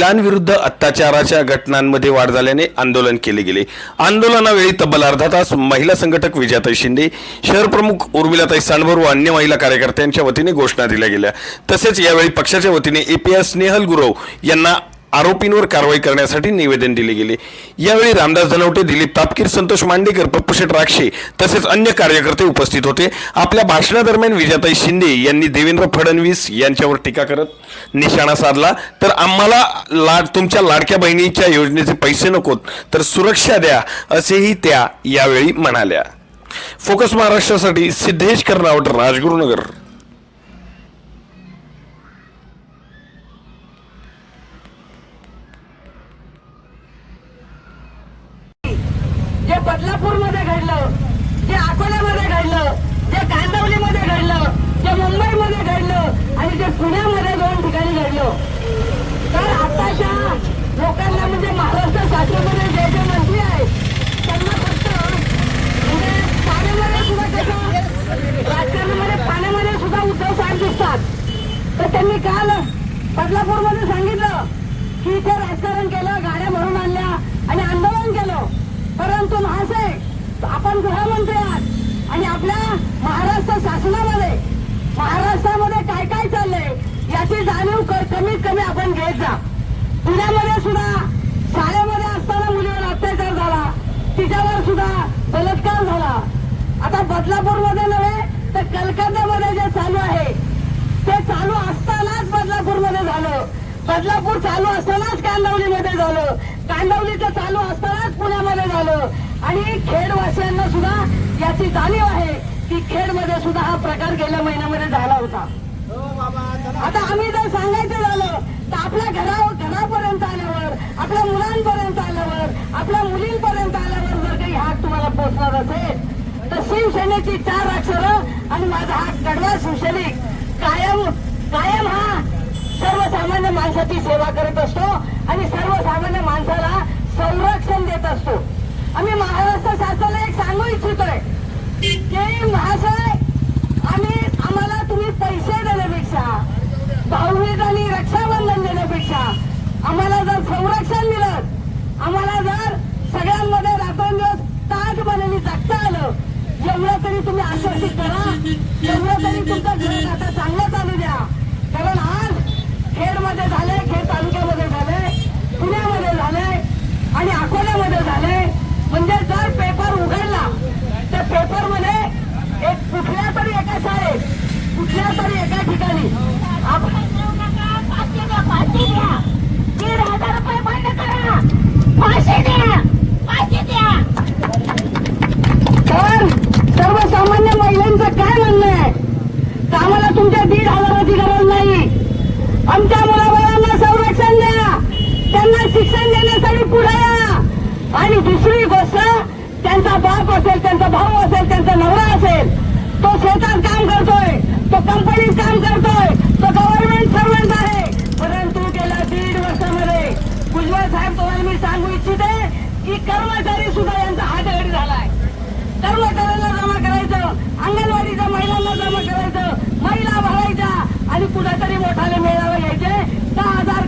महिलांविरुद्ध अत्याचाराच्या घटनांमध्ये वाढ झाल्याने आंदोलन केले गेले. आंदोलनावेळी तब्बल अर्धा तास महिला संघटक विजयाताई शिंदे शहर प्रमुख उर्मिलाताई सांडभर व अन्य महिला कार्यकर्त्यांच्या वतीने घोषणा दिल्या गेल्या. तसेच यावेळी पक्षाच्या वतीने एपीएस स्नेहल गुरव यांना आरोपींवर कारवाई करण्यासाठी निवेदन दिले गेले. यावेळी रामदास धनवटे दिलीप तापकीर संतोष मांडेकर पप्पूशेठ राक्षे तसेच अन्य कार्यकर्ते उपस्थित होते. आपल्या भाषणादरम्यान विजयाताई शिंदे यांनी देवेंद्र फडणवीस यांच्यावर टीका करत निशाणा साधला. तर आम्हाला लाड तुमच्या लाडक्या बहिणीच्या योजनेचे पैसे नकोत तर सुरक्षा द्या असेही त्या यावेळी म्हणाल्या. फोकस महाराष्ट्रासाठी सिद्धेश कर्नावट राजगुरुनगर. बदलापूरमध्ये घडलं जे अकोल्यामध्ये घडलं जे कांदवलीमध्ये घडलं जे मुंबईमध्ये घडलं आणि जे पुण्यामध्ये दोन ठिकाणी घडलं. तर आताच्या लोकांना म्हणजे महाराष्ट्र शासनामध्ये जे जे मंत्री आहेत त्यांना फक्त म्हणजे पाण्यामध्ये सुद्धा कसं राजकारणामध्ये पाण्यामध्ये सुद्धा उद्धव साहेब दिसतात. तर त्यांनी काल बदलापूरमध्ये सांगितलं की इथे राजकारण केलं गाड्या भरून आणल्या आणि आंदोलन केलं परंतु महाशय आपण गृहमंत्री आहात आणि आपल्या महाराष्ट्र शासनामध्ये महाराष्ट्रामध्ये काय काय चाललंय याची जाणीव कमीत कमी आपण घेत जा. पुण्यामध्ये सुद्धा शाळेमध्ये असताना मुलीवर अत्याचार झाला. तिच्यावर सुद्धा बलात्कार झाला. आता बदलापूरमध्ये नव्हे तर कलकत्त्यामध्ये जे चालू आहे ते चालू असतानाच बदलापूरमध्ये झालं. बदलापूर चालू असतानाच कांदवलीमध्ये झालं. कांदवलीचं चालू असताना आणि खेडवासियांना सुद्धा याची जाणीव आहे की खेडमध्ये सुद्धा हा प्रकार गेल्या महिन्यामध्ये झाला होता. आता आम्ही जर सांगायचं झालं तर आपल्या घरा घरापर्यंत आल्यावर आपल्या मुलांपर्यंत आल्यावर आपल्या मुलींपर्यंत आल्यावर जर काही हात तुम्हाला पोचणार असेल तर शिवसेनेची चार अक्षरं आणि माझा हा गडवा शिवसैनिक. कायम कायम हा सर्वसामान्य माणसाची सेवा करत असतो आणि सर्वसामान्य माणसाला संरक्षण देत असतो आम्ही महाराष्ट्र शासनाला एक सांगू इच्छितोय की महाशय. आम्ही आम्हाला तुम्ही पैसे देण्यापेक्षा भाऊबीज आणि रक्षाबंधन देण्यापेक्षा आम्हाला जर संरक्षण दिलं आम्हाला जर सगळ्यांमध्ये रात्रंदिवस ताज बनवली जगता आलं एवढं तरी तुम्ही आश्वासित करा. एवढं तरी तुमचं घर आता चांगलं चालू द्या कारण आज खेडमध्ये झाले खेड तालुक्यामध्ये झाले पुण्यामध्ये झाले आणि अकोल्यामध्ये झाले म्हणजे जर पेपर उघडला त्या पेपरमध्ये एक कुठल्या तरी एका शाळेत कुठल्या तरी एका ठिकाणी आप- फाशी द्या फाशी द्या दीड हजार रुपये बंद करा फाशी द्या फाशी द्या तर सर्वसामान्य महिलांचं काय म्हणणं आहे? आम्हाला तुमच्या दीड हजाराची गरज नाही. आमच्या मुलाबाळांना संरक्षण द्या. त्यांना शिक्षण देण्यासाठी पुढे या. आणि दुसरी गोष्ट त्यांचा बाप असेल त्यांचा भाऊ असेल त्यांचा नवरा असेल तो शेतात काम करतोय. कंपनीत काम करतोय. तो गव्हर्नमेंट सर्वंट आहे. परंतु गेल्या दीड वर्षामध्ये भुजबळ साहेब तुम्हाला मी सांगू इच्छिते की कर्मचारी सुद्धा यांचा हातगडी झालाय. कर्मचाऱ्यांना जमा करायचं अंगणवाडीच्या महिलांना जमा करायचं महिला भरायच्या आणि कुठेतरी मोठाले मेळावे घ्यायचे. दहा हजार